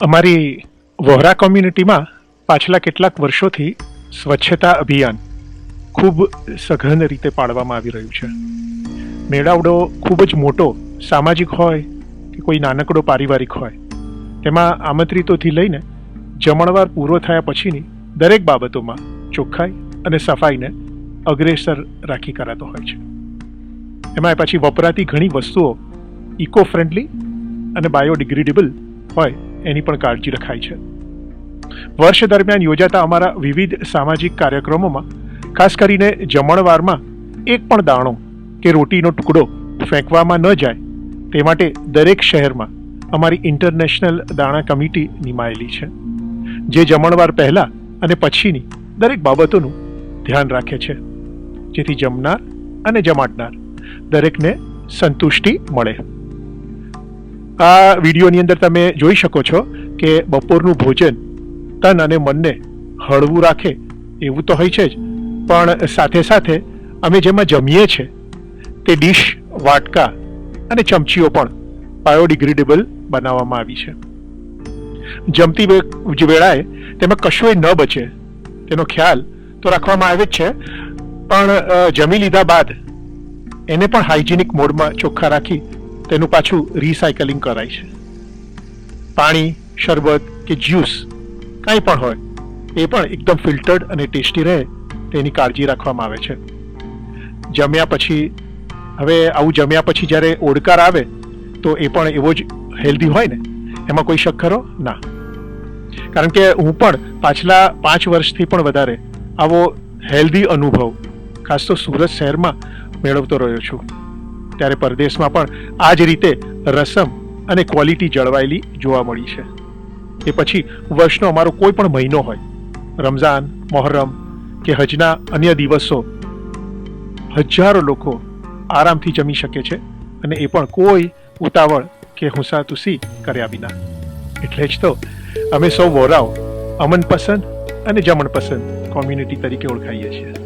અમારી વોહરા કોમ્યુનિટીમાં પાછલા કેટલાક વર્ષોથી સ્વચ્છતા અભિયાન ખૂબ સઘન રીતે પાડવામાં આવી રહ્યું છે. મેળાવડો ખૂબ જ મોટો, સામાજિક હોય કે કોઈ નાનકડો પારિવારિક હોય, તેમાં આમંત્રિતોથી લઈને જમણવાર પૂરો થયા પછીની દરેક બાબતોમાં ચોખ્ખાઈ અને સફાઈને અગ્રેસર રાખી કરાતો હોય છે. એમાં પછી વપરાતી ઘણી વસ્તુઓ ઇકો ફ્રેન્ડલી અને બાયોડિગ્રેડેબલ હોય એની પણ કાળજી રખાય છે. વર્ષ દરમિયાન યોજાતા અમારા વિવિધ સામાજિક કાર્યક્રમોમાં, ખાસ કરીને જમણવારમાં, એક પણ દાણો કે રોટીનો ટુકડો ફેંકવામાં ન જાય તે માટે દરેક શહેરમાં અમારી ઇન્ટરનેશનલ દાણા કમિટી નિમાયેલી છે, જે જમણવાર પહેલાં અને પછીની દરેક બાબતોનું ધ્યાન રાખે છે, જેથી જમનાર અને જમાડનાર દરેકને સંતુષ્ટિ મળે. આ વિડીયોની અંદર તમે જોઈ શકો છો કે બપોરનું ભોજન તન અને મનને હળવું રાખે એવું તો હોય છે જ. પણ સાથે સાથે અમે જેમાં જમીએ છીએ તે ડીશ, વાટકા અને ચમચીઓ પણ બાયોડિગ્રેડેબલ બનાવવામાં આવી છે. જમતી વેળાએ તેમાં કશું ન બચે. તેનો ખ્યાલ તો રાખવામાં આવે જ છે. પણ જમી લીધા બાદ એને પણ હાઇજેનિક મોડમાં ચોખ્ખા રાખી તેનું પાછું રિસાયકલિંગ કરાય છે. પાણી, શરબત કે જ્યુસ કાંઈ પણ હોય, એ પણ એકદમ ફિલ્ટર્ડ અને ટેસ્ટી રહે તેની કાળજી રાખવામાં આવે છે. જમ્યા પછી, હવે આવું જમ્યા પછી જ્યારે ઓડકાર આવે, તો એ પણ એવો જ હેલ્ધી હોય ને? એમાં કોઈ શક ખરો ના. કારણ કે હું પણ પાછલા પાંચ વર્ષથી પણ વધારે આવો હેલ્ધી અનુભવ, ખાસ તો સુરત શહેરમાં મેળવતો રહ્યો છું. ત્યારે પરદેશમાં પણ આ જ રીતે રસમ અને ક્વોલિટી જળવાયેલી જોવા મળી છે. એ પછી વર્ષનો અમારો કોઈ પણ મહિનો હોય, રમઝાન, મોહરમ કે હજના અન્ય દિવસો, હજારો લોકો આરામથી જમી શકે છે અને એ પણ કોઈ ઉતાવળ કે હુંસાતુસી કર્યા વિના. એટલે જ તો અમે સૌ વોરાઓ અમન પસંદ અને જમણ પસંદ કોમ્યુનિટી તરીકે ઓળખાઈએ છીએ.